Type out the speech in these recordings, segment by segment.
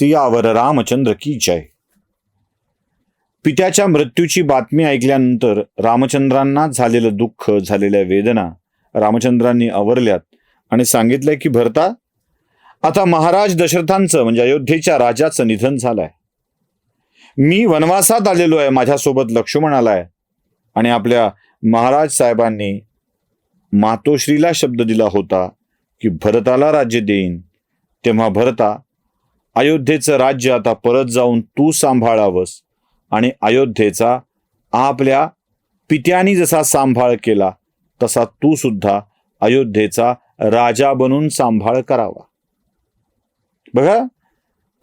सियावर रामचंद्र की जय. पित्याच्या मृत्यूची बातमी ऐकल्यानंतर रामचंद्रांना झालेलं दुःख झालेल्या वेदना रामचंद्रांनी आवरल्यात आणि सांगितलंय की भरता आता महाराज दशरथांचं म्हणजे अयोध्येच्या राजाचं निधन झालंय. मी वनवासात आलेलो आहे माझ्यासोबत लक्ष्मण आलाय आणि आपल्या महाराज साहेबांनी मातोश्रीला शब्द दिला होता की भरताला राज्य देईन. तेव्हा भरता अयोध्येचं राज्य आता परत जाऊन तू सांभाळावंस. आणि अयोध्येचा आपल्या पित्यानी जसा सांभाळ केला तसा तू सुद्धा अयोध्येचा राजा बनून सांभाळ करावा. बघा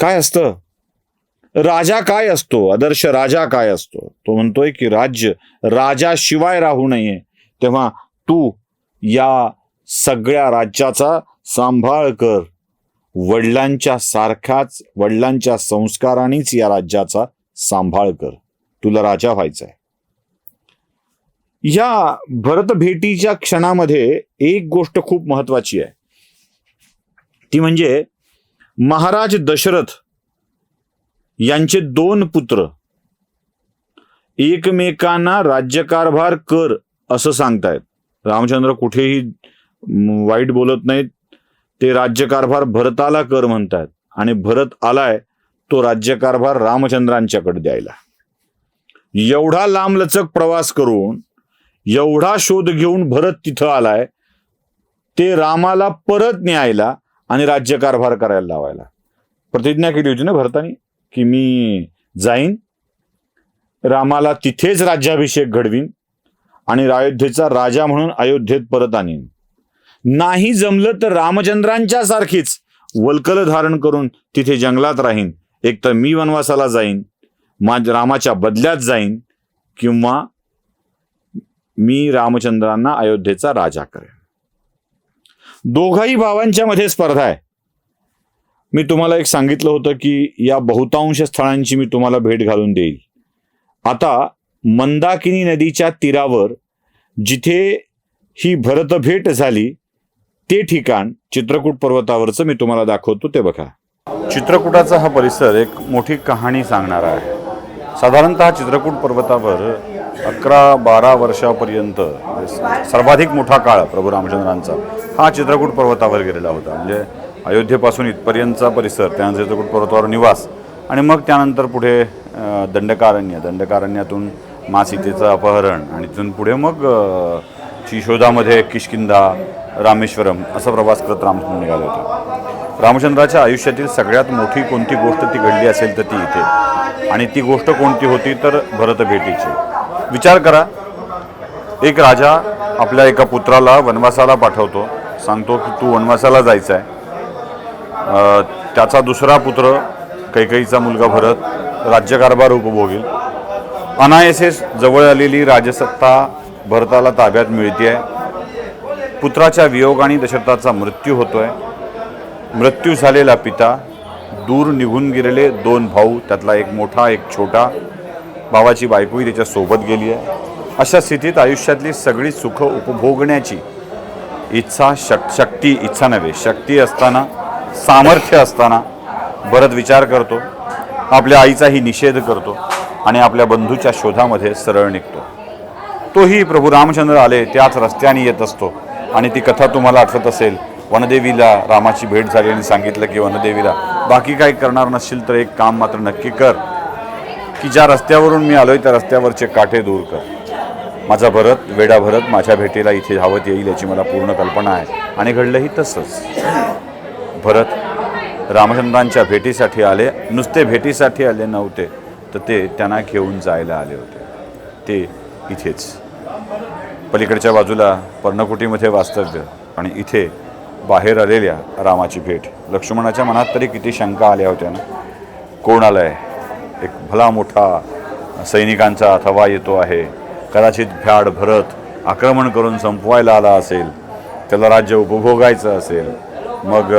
काय असतं? राजा काय असतो? आदर्श राजा काय असतो? तो म्हणतोय की राज्य राजाशिवाय राहू नये. तेव्हा तू या सगळ्या राज्याचा सांभाळ कर. वडिलांच्या सारखाच वडिलांच्या संस्कारानेच या राज्याचा सांभाळ कर. तुला राजा व्हायचा आहे या भरत भेटीच्या क्षणामध्ये एक गोष्ट खूप महत्वाची आहे. ती म्हणजे महाराज दशरथ यांचे दोन पुत्र एकमेकांना राज्यकारभार कर असं सांगतायत. रामचंद्र कुठेही वाईट बोलत नाहीत. ते राज्यकारभार भरताला कर म्हणतात आणि भरत आलाय तो राज्यकारभार रामचंद्रांच्याकडे द्यायला. एवढा लांबलचक प्रवास करून एवढा शोध घेऊन भरत तिथं आलाय ते रामाला परत न्यायला आणि राज्यकारभार करायला लावायला. प्रतिज्ञा केली होती ना भरतानी की मी जाईन रामाला तिथेच राज्याभिषेक घडवीन आणि अयोध्येचा राजा म्हणून अयोध्येत परत आणीन. नाही जमलं तर रामचंद्रांच्या सारखीच. वल्कल धारण करून तिथे जंगलात राहीन. एक तर मी वनवासाला जाईन मा रामाच्या बदल्यात जाईन किंवा मी रामचंद्रांना अयोध्येचा राजा करेन. दोघाही भावांच्या मध्ये स्पर्धा आहे. मी तुम्हाला एक सांगितलं होतं की या बहुतांश स्थळांची मी तुम्हाला भेट घालून देईल. आता मंदाकिनी नदीच्या तीरावर जिथे ही भरतभेट झाली ते ठिकाण चित्रकूट पर्वतावरचं मी तुम्हाला दाखवतो ते बघा. चित्रकूटाचा हा परिसर एक मोठी कहाणी सांगणारा आहे. साधारणतः चित्रकूट पर्वतावर अकरा बारा वर्षापर्यंत सर्वाधिक मोठा काळ प्रभू रामचंद्रांचा हा चित्रकूट पर्वतावर गेलेला होता. म्हणजे अयोध्येपासून इथपर्यंतचा परिसर त्यानंतर चित्रकूट पर्वतावर निवास. आणि मग त्यानंतर पुढे दंडकारण्य दंडकारण्यातून मासितेचं अपहरण आणि तिथून पुढे मग शिशोदामध्ये किशकिंदा रामेश्वरम असा प्रवास करत रामचंद्र निघाले होते. रामचंद्राच्या आयुष्यातील सगळ्यात मोठी कोणती गोष्ट ती घडली असेल तर ती इथे. आणि ती गोष्ट कोणती होती तर भरत भेटीची विचार करा. एक राजा आपल्या एका पुत्राला वनवासाला पाठवतो. सांगतो की तू वनवासाला जायचं आहे त्याचा दुसरा पुत्र कैकईचा मुलगा भरत राज्यकारभार उपभोगेल. अनायसेस जवळ आलेली राजसत्ता भरताला ताब्यात मिळते पुत्राच्या वियोगाने दशरथाचा मृत्यू होतो आहे मृत्यू झालेला पिता दूर निघून गेलेले दोन भाऊ त्यातला एक मोठा एक छोटा भावाची बायकोही त्याच्यासोबत गेली आहे. अशा स्थितीत आयुष्यातली सगळी सुख उपभोगण्याची इच्छा शक शक्ती इच्छा नव्हे शक्ती असताना सामर्थ्य असताना भरत विचार करतो. आपल्या आईचाही निषेध करतो आणि आपल्या बंधूच्या शोधामध्ये सरळ निघतो. तोही प्रभू रामचंद्र आले त्याच रस्त्याने येत असतो. आणि ती कथा तुम्हाला आठवत असेल वनदेवीला रामाची भेट झाली आणि सांगितलं की वनदेवीला बाकी काही करणार नसशील तर एक काम मात्र नक्की कर की ज्या रस्त्यावरून मी आलोय त्या रस्त्यावरचे काटे दूर कर. माझा भरत वेडा भरत माझ्या भेटीला इथे धावत येईल याची मला पूर्ण कल्पना आहे. आणि घडलंही तसंच. भरत रामचंद्रांच्या भेटीसाठी आले नुसते भेटीसाठी आले नव्हते तर ते त्यांना घेऊन जायला आले होते. ते इथेच पलीकडच्या बाजूला पर्णकुटीमध्ये वास्तव्य आणि इथे बाहेर आलेल्या रामाची भेट. लक्ष्मणाच्या मनात तरी किती शंका आल्या होत्या ना? कोण आलाय? एक भला मोठा सैनिकांचा थवा येतो आहे. कदाचित भ्याड भरत आक्रमण करून संपवायला आला असेल. त्याला राज्य उपभोगायचं असेल. मग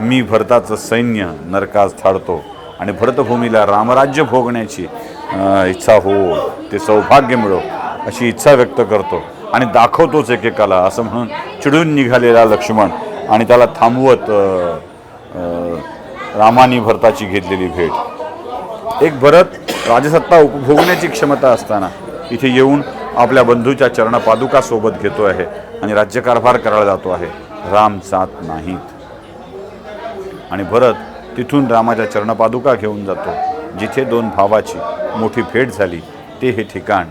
मी भरताचं सैन्य नरकास थाडतो आणि भरतभूमीला रामराज्य भोगण्याची इच्छा हो ते सौभाग्य मिळो अशी इच्छा व्यक्त करतो. आणि दाखवतोच एकेकाला असं म्हणून चिडून निघालेला लक्ष्मण आणि त्याला थांबवत रामानी भरताची घेतलेली भेट. एक भरत राजसत्ता उपभोगण्याची क्षमता असताना इथे येऊन आपल्या बंधूच्या चरणपादुका सोबत घेतो आहे आणि राज्यकारभार करायला जातो आहे. राम जात नाहीत. आणि भरत तिथून रामाच्या चरणपादुका घेऊन जातो. जिथे दोन भावाची मोठी भेट झाली ते हे ठिकाण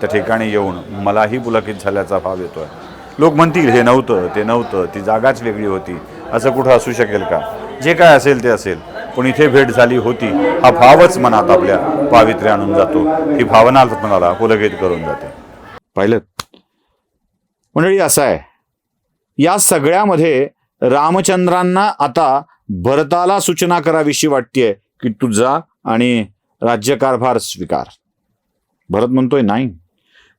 त्या ठिकाणी येऊन मलाही पुलकित झाल्याचा भाव येतो आहे लोक म्हणतील हे नव्हतं ते नव्हतं ती जागाच वेगळी होती. असं कुठं असू शकेल का? जे काय असेल ते असेल. पण इथे भेट झाली होती हा भावच मनात आपल्या पावित्र्य आणून जातो. ही भावना मनाला पुलकित करून जाते. पाहिलं? मंडळी असं आहे. या सगळ्यामध्ये रामचंद्रांना आता भरताला सूचना करावीशी वाटतेय की तू जा आणि राज्यकारभार स्वीकार. भरत म्हणतोय नाही.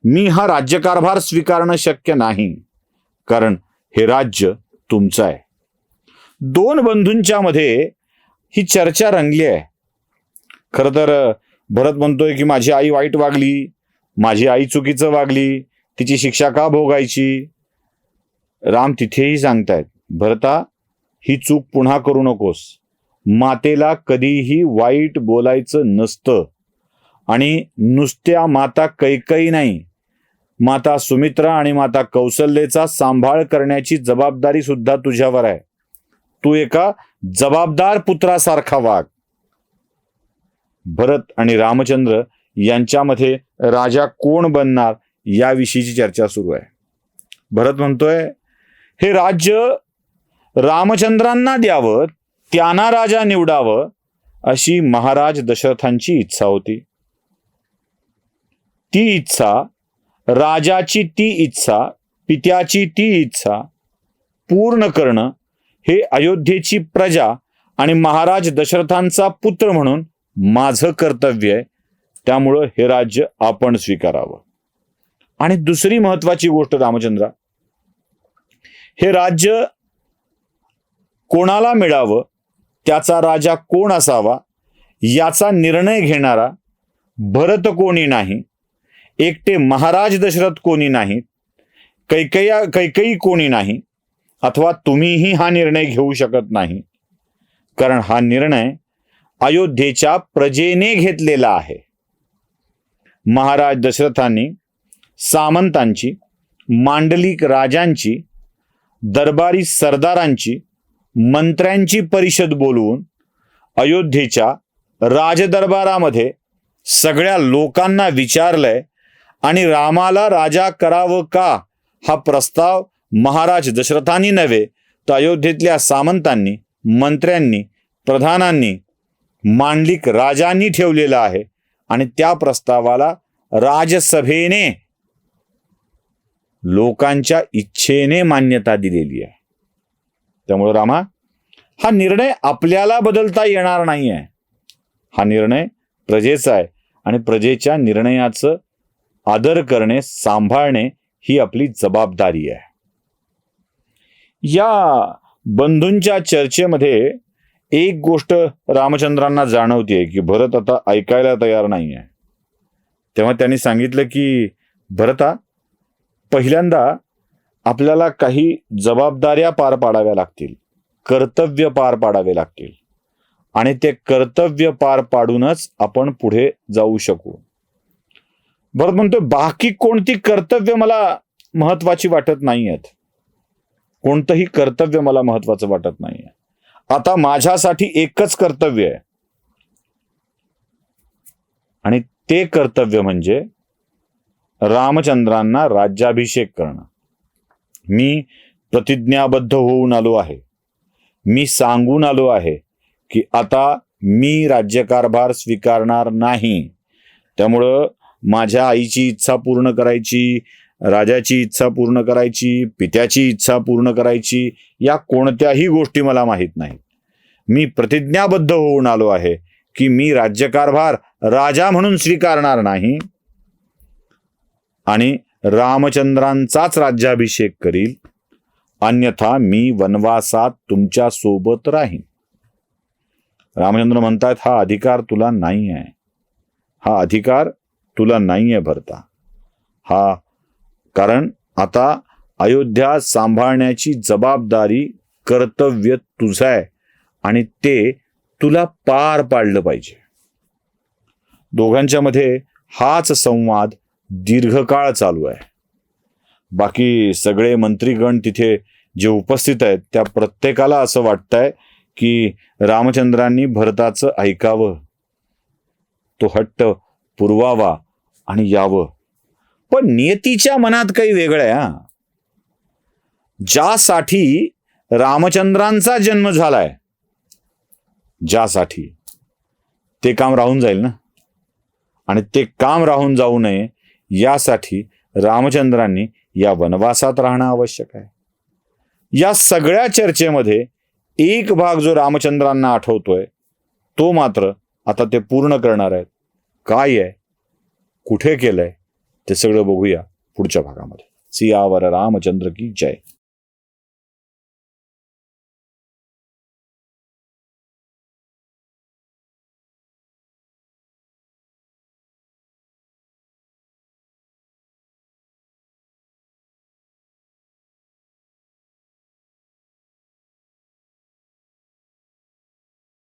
मी हा राज्यकारभार स्वीकारणं शक्य नाही कारण हे राज्य तुमचं आहे. दोन बंधूंच्या मध्ये ही चर्चा रंगली आहे. खरं तर भरत म्हणतोय की माझी आई वाईट वागली माझी आई चुकीचं वागली तिची शिक्षा का भोगायची? राम तिथेही सांगतायत भरता ही चूक पुन्हा करू नकोस. मातेला कधीही वाईट बोलायचं नसतं. आणि नुसत्या माता कैकई नाही माता सुमित्रा आणि माता कौशल्येचा सांभाळ करण्याची जबाबदारी सुद्धा तुझ्यावर आहे. तू एका जबाबदार पुत्रासारखा वाघ. भरत आणि रामचंद्र यांच्यामध्ये राजा कोण बनणार याविषयीची चर्चा सुरू आहे. भरत म्हणतोय हे राज्य रामचंद्रांना द्यावं त्यांना राजा निवडावं अशी महाराज दशरथांची इच्छा होती. ती इच्छा राजाची ती इच्छा पित्याची ती इच्छा पूर्ण करणं हे अयोध्येची प्रजा आणि महाराज दशरथांचा पुत्र म्हणून माझं कर्तव्य आहे. त्यामुळं हे राज्य आपण स्वीकारावं. आणि दुसरी महत्वाची गोष्ट रामचंद्रा हे राज्य कोणाला मिळावं त्याचा राजा कोण असावा याचा निर्णय घेणारा भरत कोणी नाही एकटे महाराज दशरथ कोणी नाहीत कैकया कैकई कोणी नाही अथवा तुम्हीही हा निर्णय घेऊ शकत नाही. कारण हा निर्णय अयोध्येच्या प्रजेने घेतलेला आहे. महाराज दशरथांनी सामंतांची मांडलिक राजांची दरबारी सरदारांची मंत्र्यांची परिषद बोलवून अयोध्येच्या राजदरबारामध्ये सगळ्या लोकांना विचारलंय आणि रामाला राजा करावं का? हा प्रस्ताव महाराज दशरथांनी नव्हे तर अयोध्येतल्या सामंतांनी मंत्र्यांनी प्रधानांनी मांडलिक राजांनी ठेवलेला आहे. आणि त्या प्रस्तावाला राजसभेने लोकांच्या इच्छेने मान्यता दिलेली आहे. त्यामुळे रामा हा निर्णय आपल्याला बदलता येणार नाही आहे हा निर्णय प्रजेचा आहे. आणि प्रजेच्या निर्णयाचं आदर करणे सांभाळणे ही आपली जबाबदारी आहे. या बंधूंच्या चर्चेमध्ये एक गोष्ट रामचंद्रांना जाणवते की भरत आता ऐकायला तयार नाही आहे तेव्हा त्यांनी सांगितलं की भरता पहिल्यांदा आपल्याला काही जबाबदाऱ्या पार पाडाव्या लागतील कर्तव्य पार पाडावे लागतील. आणि ते कर्तव्य पार पाडूनच आपण पुढे जाऊ शकू. भरत म्हणतो बाकी कोणती कर्तव्य मला महत्वाची वाटत नाही आहेत कोणतंही कर्तव्य मला महत्वाचं वाटत नाही आता माझ्यासाठी एकच कर्तव्य आहे. आणि ते कर्तव्य म्हणजे रामचंद्रांना राज्याभिषेक करणं. मी प्रतिज्ञाबद्ध होऊन आलो आहे. मी सांगून आलो आहे की आता मी राज्यकारभार स्वीकारणार नाही. त्यामुळं माझ्या आईची इच्छा पूर्ण करायची राजाची इच्छा पूर्ण करायची पित्याची इच्छा पूर्ण करायची या कोणत्याही गोष्टी मला माहीत नाही मी प्रतिज्ञाबद्ध होऊन आलो आहे की मी राज्यकारभार राजा म्हणून स्वीकारणार नाही आणि रामचंद्रांचाच राज्याभिषेक करील अन्यथा मी वनवासात तुमच्यासोबत राहीन. रामचंद्र म्हणतात हा अधिकार तुला नाही आहे. हा अधिकार तुला नाही आहे भरता. हा कारण आता अयोध्या सांभाळण्याची जबाबदारी कर्तव्य तुझं आहे आणि ते तुला पार पाडलं पाहिजे. दोघांच्या मध्ये हाच संवाद दीर्घकाळ चालू आहे. बाकी सगळे मंत्रीगण तिथे जे उपस्थित आहेत त्या प्रत्येकाला असं वाटतंय की रामचंद्रांनी भरताचं ऐकावं. तो हट्ट पुरवावा. आणि यावं. पण नियतीच्या मनात काही वेगळं आहे हा. ज्यासाठी रामचंद्रांचा जन्म झालाय ज्यासाठी. ते काम राहून जाईल ना? आणि ते काम राहून जाऊ नये यासाठी रामचंद्रांनी या वनवासात राहणं आवश्यक आहे. या सगळ्या चर्चेमध्ये एक भाग जो रामचंद्रांना आठवतोय तो मात्र आता ते पूर्ण करणार आहेत. काय आहे? कुठे केलंय ते सगळं बघूया पुढच्या भागामध्ये. सियावर रामचंद्र की जय.